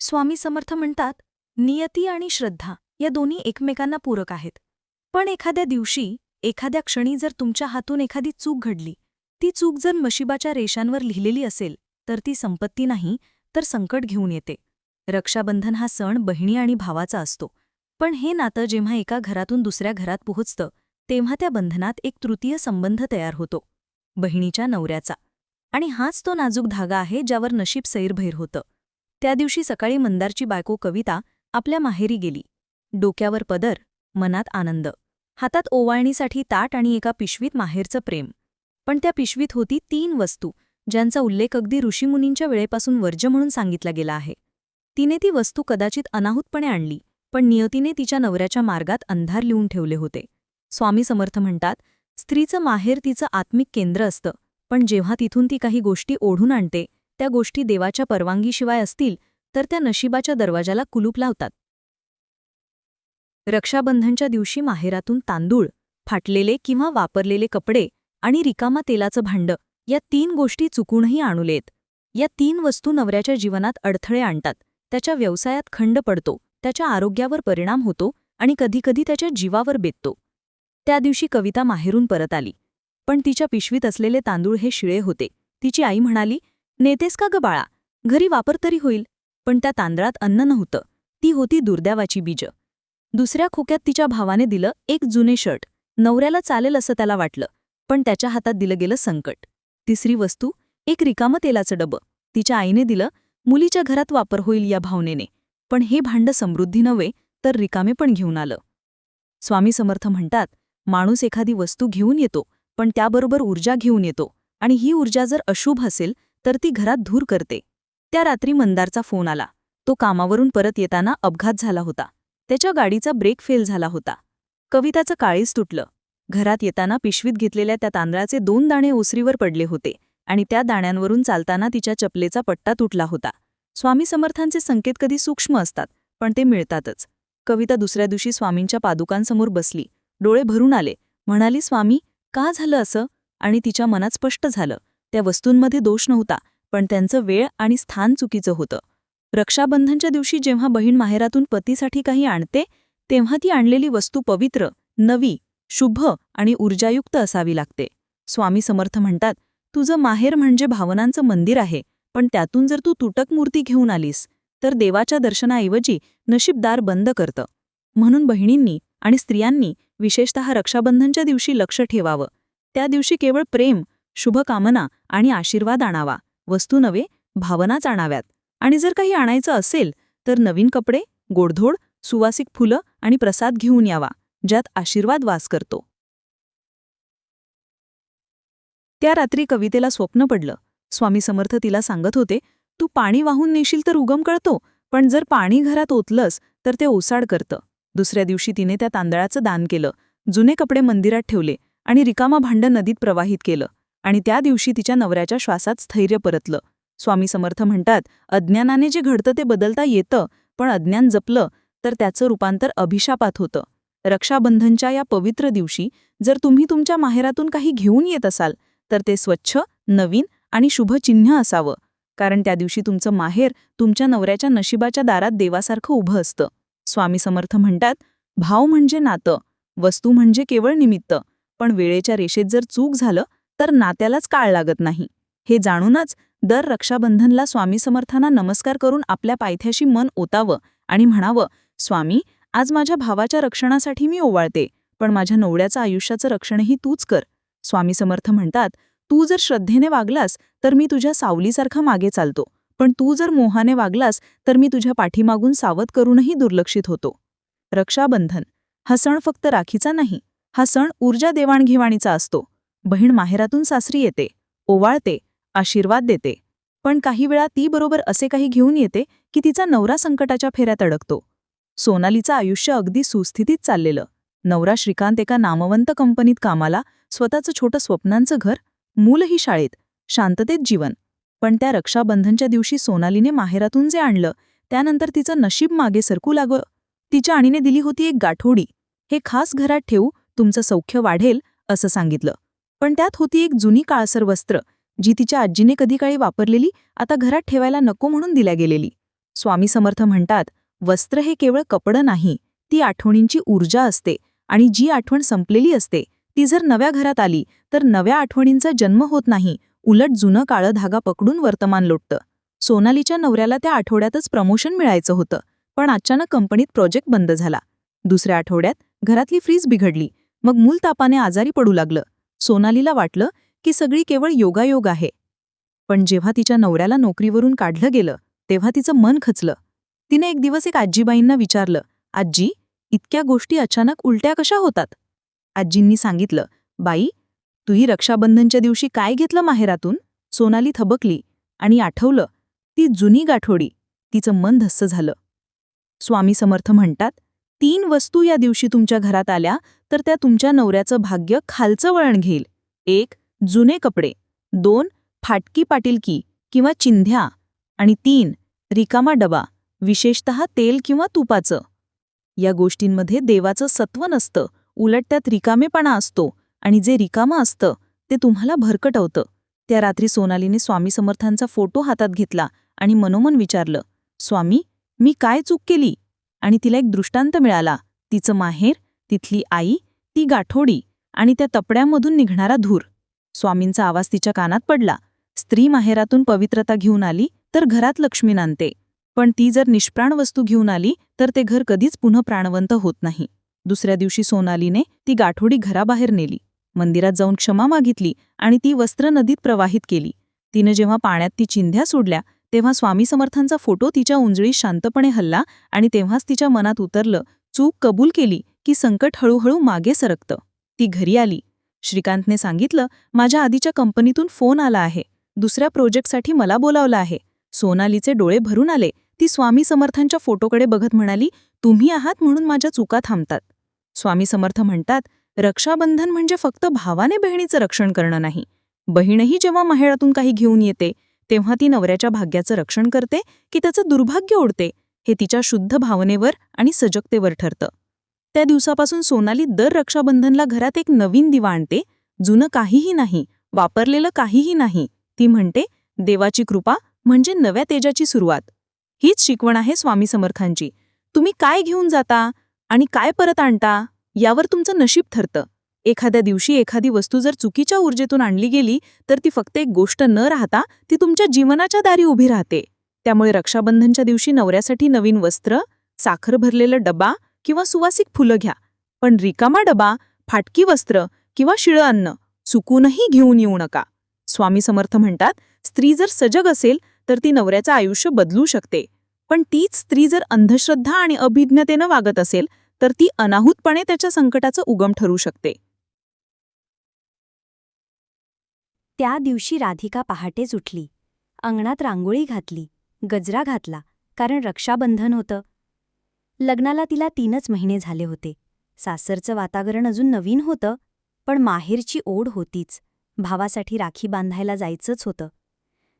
स्वामी समर्थ म्हणतात नियती आणि श्रद्धा या दोन्ही एकमेकांना पूरक आहेत. पण एखाद्या दिवशी एखाद्या क्षणी जर तुमच्या हातून एखादी चूक घडली ती चूक जर मशिबाच्या रेषांवर लिहिलेली असेल तर ती संपत्ती नाही तर संकट घेऊन येते. रक्षाबंधन हा सण बहिणी आणि भावाचा असतो. पण हे नातं जेव्हा एका घरातून दुसऱ्या घरात पोहोचतं तेव्हा त्या बंधनात एक तृतीय संबंध तयार होतो बहिणीच्या नवऱ्याचा. आणि हाच तो नाजूक धागा आहे ज्यावर नशीब सैरभैर होतं. त्या दिवशी सकाळी मंदारची बायको कविता आपल्या माहेरी गेली. डोक्यावर पदर मनात आनंद. हातात ओवाळणीसाठी ताट आणि एका पिशवीत माहेरचं प्रेम. पण त्या पिशवीत होती तीन वस्तू ज्यांचा उल्लेख अगदी ऋषीमुनींच्या वेळेपासून वर्ज्य म्हणून सांगितला गेला आहे. तिने ती वस्तू कदाचित अनाहूतपणे आणली पण नियतीने तिच्या नवऱ्याच्या मार्गात अंधार लिहून ठेवले होते. स्वामी समर्थ म्हणतात स्त्रीचं माहेर तिचं आत्मिक केंद्र असतं पण जेव्हा तिथून ती काही गोष्टी ओढून आणते त्या गोष्टी देवाच्या परवानगीशिवाय असतील तर त्या नशिबाच्या दरवाजाला कुलूप लावतात. रक्षाबंधनच्या दिवशी माहेरातून तांदूळ फाटलेले किंवा वापरलेले कपडे आणि रिकामा तेलाचं भांड या तीन गोष्टी चुकूनही आणूलेत. या तीन वस्तू नवऱ्याच्या जीवनात अडथळे आणतात त्याच्या व्यवसायात खंड पडतो त्याच्या आरोग्यावर परिणाम होतो आणि कधीकधी त्याच्या जीवावर बेततो. त्या दिवशी कविता माहेरून परत आली. पण तिच्या पिशवीत असलेले तांदूळ हे शिळे होते. तिची आई म्हणाली नेतेस का ग बाळा? घरी वापर तरी होईल. पण त्या तांदळात अन्न नव्हतं. ती होती दुर्दैवाची बीज. दुसऱ्या खोक्यात तिच्या भावाने दिलं एक जुने शर्ट. नवऱ्याला चालेल असं त्याला वाटलं पण त्याच्या हातात दिलं गेलं संकट. तिसरी वस्तू एक रिकामं तेलाचं डबं. तिच्या आईने दिलं मुलीच्या घरात वापर होईल या भावनेने. पण हे भांड समृद्धी नव्हे तर रिकामे पण घेऊन आलं. स्वामी समर्थ म्हणतात माणूस एखादी वस्तू घेऊन येतो पण त्याबरोबर ऊर्जा घेऊन येतो. आणि ही ऊर्जा जर अशुभ असेल तर ती घरात धूर करते. त्या रात्री मंदारचा फोन आला. तो कामावरून परत येताना अपघात झाला होता. त्याच्या गाडीचा ब्रेक फेल झाला होता. कविताचं काळीज तुटलं. घरात येताना पिशवीत घेतलेल्या त्या तांदळाचे दोन दाणे ओसरीवर पडले होते आणि त्या दाण्यांवरून चालताना तिच्या चपलेचा पट्टा तुटला होता. स्वामी समर्थांचे संकेत कधी सूक्ष्म असतात पण ते मिळतातच. कविता दुसऱ्या दिवशी स्वामींच्या पादुकांसमोर बसली. डोळे भरून आले. म्हणाली स्वामी का झालं असं? आणि तिच्या मनात स्पष्ट झालं. त्या वस्तूंमध्ये दोष नव्हता पण त्यांचं वेळ आणि स्थान चुकीचं होतं. रक्षाबंधनच्या दिवशी जेव्हा बहीण माहेरातून पतीसाठी काही आणते तेव्हा ती आणलेली वस्तू पवित्र नवी शुभ आणि ऊर्जायुक्त असावी लागते. स्वामी समर्थ म्हणतात तुझं माहेर म्हणजे भावनांचं मंदिर आहे पण त्यातून जर तू तुटक मूर्ती घेऊन आलीस तर देवाच्या दर्शनाऐवजी नशीबदार बंद करतं. म्हणून बहिणींनी आणि स्त्रियांनी विशेषतः रक्षाबंधनच्या दिवशी लक्ष ठेवावं. त्या दिवशी केवळ प्रेम शुभकामना आणि आशीर्वाद आणावा. वस्तू नव्हे भावनाच आणाव्यात. आणि जर काही आणायचं असेल तर नवीन कपडे गोडधोड सुवासिक फुलं आणि प्रसाद घेऊन यावा ज्यात आशीर्वाद वास करतो. त्या रात्री कवितेला स्वप्न पडलं. स्वामी समर्थ तिला सांगत होते तू पाणी वाहून नेशील तर उगम कळतो पण जर पाणी घरात ओतलंस तर ते ओसाड करतं. दुसऱ्या दिवशी तिने त्या तांदळाचं दान केलं. जुने कपडे मंदिरात ठेवले आणि रिकामा भांड नदीत प्रवाहित केलं. आणि त्या दिवशी तिच्या नवऱ्याच्या श्वासात स्थैर्य परतलं. स्वामी समर्थ म्हणतात अज्ञानाने जे घडतं ते बदलता येतं पण अज्ञान जपलं तर त्याचं रूपांतर अभिशापात होतं. रक्षाबंधनच्या या पवित्र दिवशी जर तुम्ही तुमच्या माहेरातून काही घेऊन येत असाल तर ते स्वच्छ नवीन आणि शुभचिन्ह असावं. कारण त्या दिवशी तुमचं माहेर तुमच्या नवऱ्याच्या नशिबाच्या दारात देवासारखं उभं असतं. स्वामी समर्थ म्हणतात भाव म्हणजे नातं वस्तू म्हणजे केवळ निमित्त पण वेळेच्या रेषेत जर चूक झालं तर नात्यालाच काळ लागत नाही. हे जाणूनच दर रक्षाबंधनला स्वामी समर्थांना नमस्कार करून आपल्या पायथ्याशी मन ओतावं आणि म्हणावं स्वामी आज माझ्या भावाच्या रक्षणासाठी मी ओवाळते पण माझ्या नवड्याचं आयुष्याचं रक्षणही तूच कर. स्वामी समर्थ म्हणतात तू जर श्रद्धेने वागलास तर मी तुझ्या सावलीसारखा मागे चालतो पण तू जर मोहाने वागलास तर मी तुझ्या पाठीमागून सावध करूनही दुर्लक्षित होतो. रक्षाबंधन हा सण फक्त राखीचा नाही हा सण ऊर्जा देवाणघेवाणीचा असतो. बहीण माहेरातून सासरी येते ओवाळते आशीर्वाद देते. पण काही वेळा ती बरोबर असे काही घेऊन येते की तिचा नवरा संकटाच्या फेऱ्यात अडकतो. सोनालीचं आयुष्य अगदी सुस्थितीत चाललेलं. नवरा श्रीकांत एका नामवंत कंपनीत कामाला स्वतःचं छोटं स्वप्नांचं घर मूलही शाळेत शांततेत जीवन. पण त्या रक्षाबंधनच्या दिवशी सोनालीने माहेरातून जे आणलं त्यानंतर तिचं नशीब मागे सरकू लागलं. तिच्या आणीने दिली होती एक गाठोडी. हे खास घरात ठेवू तुमचं सौख्य वाढेल असं सांगितलं. पण त्यात होती एक जुनी काळसर वस्त्र जी तिच्या आजीने कधी काळी वापरलेली आता घरात ठेवायला नको म्हणून दिल्या गेलेली. स्वामी समर्थ म्हणतात वस्त्र हे केवळ कपडं नाही ती आठवणींची ऊर्जा असते आणि जी आठवण संपलेली असते ती जर नव्या घरात आली तर नव्या आठवणींचा जन्म होत नाही उलट जुनं काळं धागा पकडून वर्तमान लोटतं. सोनालीच्या नवऱ्याला त्या आठवड्यातच प्रमोशन मिळायचं होतं पण अचानक कंपनीत प्रोजेक्ट बंद झाला. दुसऱ्या आठवड्यात घरातली फ्रीज बिघडली मग मूल तापाने आजारी पडू लागलं. सोनालीला वाटलं की सगळी केवळ योगायोग आहे. पण जेव्हा तिच्या नवऱ्याला नोकरीवरून काढलं गेलं तेव्हा तिचं मन खचलं. तिने एक दिवस एक आजीबाईंना विचारलं आजी इतक्या गोष्टी अचानक उलट्या कशा होतात? आजींनी सांगितलं बाई तुही रक्षाबंधनच्या दिवशी काय घेतलं माहेरातून? सोनाली थबकली आणि आठवलं ती जुनी गाठोडी. तिचं मन धस्स झालं. स्वामी समर्थ म्हणतात तीन वस्तू या दिवशी तुमच्या घरात आल्या तर त्या तुमच्या नवऱ्याचं भाग्य खालचं वळण घेईल. एक जुने कपडे. दोन फाटकी पाटीलकी किंवा चिंध्या. आणि तीन रिकामा डबा विशेषत तेल किंवा तुपाचं. या गोष्टींमध्ये देवाचं सत्व नसतं. उलट त्यात रिकामेपणा असतो. आणि जे रिकामं असतं ते तुम्हाला भरकटवतं. त्या रात्री सोनालीने स्वामी समर्थांचा फोटो हातात घेतला आणि मनोमन विचारलं स्वामी मी काय चूक केली? आणि तिला एक दृष्टांत मिळाला. तिचं माहेर तिथली आई ती गाठोडी आणि त्या तपड्यामधून निघणारा धूर. स्वामींचा आवाज तिच्या कानात पडला. स्त्री माहेरातून पवित्रता घेऊन आली तर घरात लक्ष्मी नांदते. पण ती जर निष्प्राण वस्तू घेऊन आली तर ते घर कधीच पुन्हा प्राणवंत होत नाही. दुसऱ्या दिवशी सोनालीने ती गाठोडी घराबाहेर नेली. मंदिरात जाऊन क्षमा मागितली आणि ती वस्त्र नदीत प्रवाहित केली. तिनं जेव्हा पाण्यात ती चिंध्या सोडल्या तेव्हा स्वामी समर्थांचा फोटो तिच्या उंजळी शांतपणे हल्ला आणि तेव्हाच तिच्या मनात उतरलं चूक कबूल केली की संकट हळूहळू मागे सरकतं. ती घरी आली. श्रीकांतने सांगितलं माझ्या आधीच्या कंपनीतून फोन आला आहे. दुसऱ्या प्रोजेक्टसाठी मला बोलावलं आहे. सोनालीचे डोळे भरून आले. ती स्वामी समर्थांच्या फोटोकडे बघत म्हणाली तुम्ही आहात म्हणून माझ्या चुका थांबतात. स्वामी समर्थ म्हणतात रक्षाबंधन म्हणजे फक्त भावाने बहिणीचं रक्षण करणं नाही. बहीणही जेव्हा माहेरातून काही घेऊन येते तेव्हा ती नवऱ्याच्या भाग्याचं रक्षण करते की त्याचं दुर्भाग्य ओढते हे तिच्या शुद्ध भावनेवर आणि सजगतेवर ठरतं. त्या दिवसापासून सोनाली दर रक्षाबंधनला घरात एक नवीन दिवा आणते जुनं काहीही नाही वापरलेलं काहीही नाही. ती म्हणते देवाची कृपा म्हणजे नव्या तेजाची सुरुवात. हीच शिकवण आहे स्वामी समर्थांची. तुम्ही काय घेऊन जाता आणि काय परत आणता यावर तुमचं नशीब ठरतं. एखाद्या दिवशी एखादी वस्तू जर चुकीच्या ऊर्जेतून आणली गेली तर ती फक्त एक गोष्ट न राहता ती तुमच्या जीवनाच्या दारी उभी राहते. त्यामुळे रक्षाबंधनच्या दिवशी नवऱ्यासाठी नवीन वस्त्र साखर भरलेलं डबा किंवा सुवासिक फुलं घ्या. पण रिकामा डबा फाटकी वस्त्र किंवा शिळं अन्न चुकूनही घेऊन येऊ नका. स्वामी समर्थ म्हणतात स्त्री जर सजग असेल तर ती नवऱ्याचं आयुष्य बदलू शकते. पण तीच स्त्री जर अंधश्रद्धा आणि अभिज्ञतेनं वागत असेल तर ती अनाहूतपणे त्याच्या संकटाचं उगम ठरू शकते. त्या दिवशी राधिका पहाटेच उठली. अंगणात रांगोळी घातली गजरा घातला कारण रक्षाबंधन होतं. लग्नाला तिला तीनच महिने झाले होते. सासरचं वातावरण अजून नवीन होतं पण माहेरची ओढ होतीच. भावासाठी राखी बांधायला जायचंच होतं.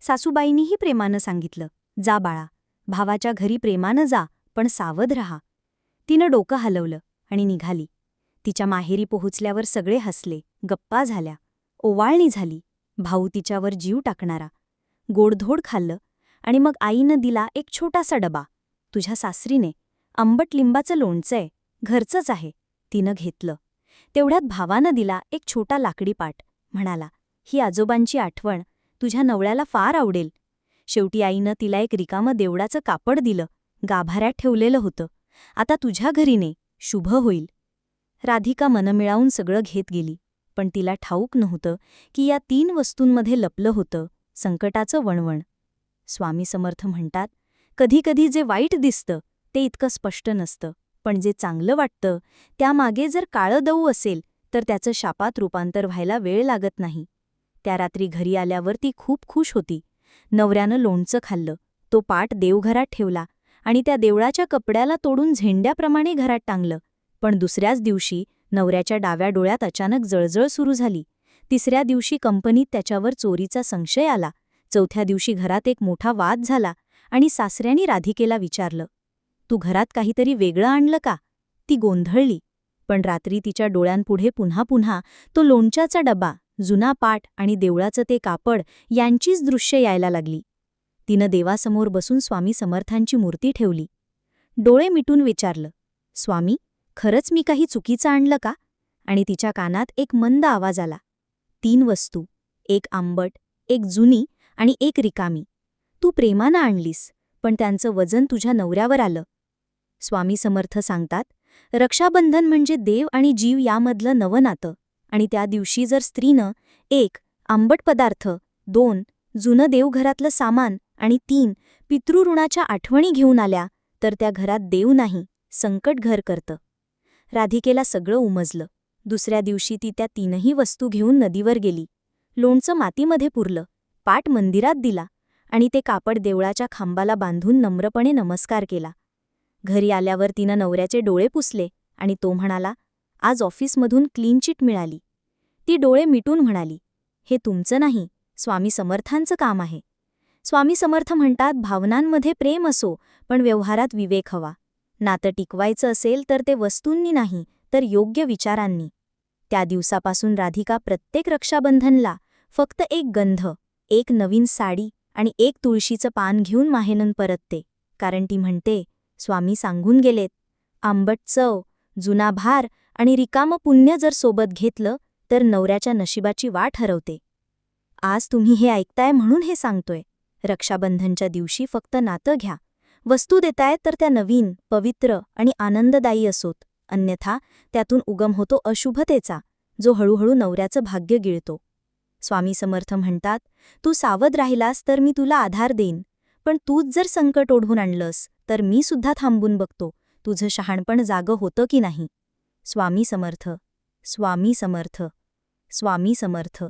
सासूबाईंनीही प्रेमानं सांगितलं जा बाळा भावाच्या घरी प्रेमानं जा पण सावध रहा. तिनं डोकं हलवलं आणि निघाली. तिच्या माहेरी पोहोचल्यावर सगळे हसले गप्पा झाल्या. ओवाळणी झाली. भाऊ तिच्यावर जीव टाकणारा. गोडधोड खाल्लं आणि मग आईनं दिला एक छोटासा डबा. तुझ्या सासरीने आंबट लिंबाचं लोणचंय घरचंच आहे तिनं घेतलं. तेवढ्यात भावानं दिला एक छोटा लाकडी पाट म्हणाला ही आजोबांची आठवण तुझ्या नवळ्याला फार आवडेल. शेवटी आईनं तिला एक रिकामं देवडाचं कापड दिलं. गाभाऱ्यात ठेवलेलं होतं. आता तुझ्या घरीने शुभ होईल. राधिका मनमिळावून सगळं घेत गेली. पण तिला ठाऊक नव्हतं की या तीन वस्तूंमध्ये लपलं होतं संकटाचं वणवण. स्वामी समर्थ म्हणतात कधीकधी जे वाईट दिसतं ते इतकं स्पष्ट नसतं पण जे चांगलं वाटतं त्यामागे जर काळं दऊ असेल तर त्याचं शापात रूपांतर व्हायला वेळ लागत नाही. त्या रात्री घरी आल्यावर ती खूप खुश होती. नवऱ्यानं लोणचं खाल्लं तो पाट देवघरात ठेवला आणि त्या देवळाच्या कपड्याला तोडून झेंड्याप्रमाणे घरात टांगलं. पण दुसऱ्याच दिवशी नवऱ्याच्या डाव्या डोळ्यात अचानक जळजळ सुरू झाली. तिसऱ्या दिवशी कंपनीत त्याच्यावर चोरीचा संशय आला. चौथ्या दिवशी घरात एक मोठा वाद झाला आणि सासऱ्याने राधिकेला विचारलं तू घरात काहीतरी वेगळं आणलं का ती गोंधळली. पण रात्री तिच्या डोळ्यांपुढे पुन्हा पुन्हा तो लोणच्याचा डबा जुना पाट आणि देवळाचं ते कापड यांचीच दृश्य यायला लागली. तिनं देवासमोर बसून स्वामी समर्थांची मूर्ती ठेवली. डोळे मिटून विचारलं स्वामी खरंच मी काही चुकीचं आणलं का? आणि तिच्या कानात एक मंद आवाज आला. तीन वस्तू एक आंबट एक जुनी आणि एक रिकामी. तू प्रेमानं आणलीस पण त्यांचं वजन तुझ्या नवऱ्यावर आलं. स्वामी समर्थ सांगतात रक्षाबंधन म्हणजे देव आणि जीव यामधलं नवं नातं आणि त्या दिवशी जर स्त्रीनं एक आंबट पदार्थ दोन जुनं देवघरातलं सामान आणि तीन पितृऋणाच्या आठवणी घेऊन आल्या तर त्या घरात देव नाही संकट घर करतं. राधिकेला सगळं उमजलं. दुसऱ्या दिवशी ती त्या तीनही वस्तू घेऊन नदीवर गेली. लोणचं मातीमध्ये पुरलं. पाट मंदिरात दिला आणि ते कापड देवळाच्या खांबाला बांधून नम्रपणे नमस्कार केला. घरी आल्यावर तिनं नवऱ्याचे डोळे पुसले आणि तो म्हणाला आज ऑफिसमधून क्लीन चिट मिळाली. ती डोळे मिटून म्हणाली हे तुमचं नाही स्वामी समर्थांचं काम आहे. स्वामी समर्थ म्हणतात भावनांमध्ये प्रेम असो पण व्यवहारात विवेक हवा. नातं टिकवायचं असेल तर ते वस्तूंनी नाही तर योग्य विचारांनी. त्या दिवसापासून राधिका प्रत्येक रक्षाबंधनला फक्त एक गंध एक नवीन साडी आणि एक तुळशीचं पान घेऊन माहेनन परतते कारण ती म्हणते स्वामी सांगून गेलेत. आंबट चव जुना भार आणि रिकामं पुण्य जर सोबत घेतलं तर नवऱ्याच्या नशिबाची वाट हरवते. आज तुम्ही हे ऐकताय म्हणून हे सांगतोय. रक्षाबंधनच्या दिवशी फक्त नातं घ्या. वस्तू देतायत तर त्या नवीन पवित्र आणि आनंददायी असोत. अन्यथा त्यातून उगम होतो अशुभतेचा जो हळूहळू नवऱ्याचं भाग्य गिळतो. स्वामी समर्थ म्हणतात तू सावध राहिलास तर मी तुला आधार देईन. पण तूच जर संकट ओढून आणलंस तर मी सुद्धा थांबून बघतो तुझं शहाणपण जागं होतं की नाही. स्वामी समर्थ स्वामी समर्थ स्वामी समर्थ.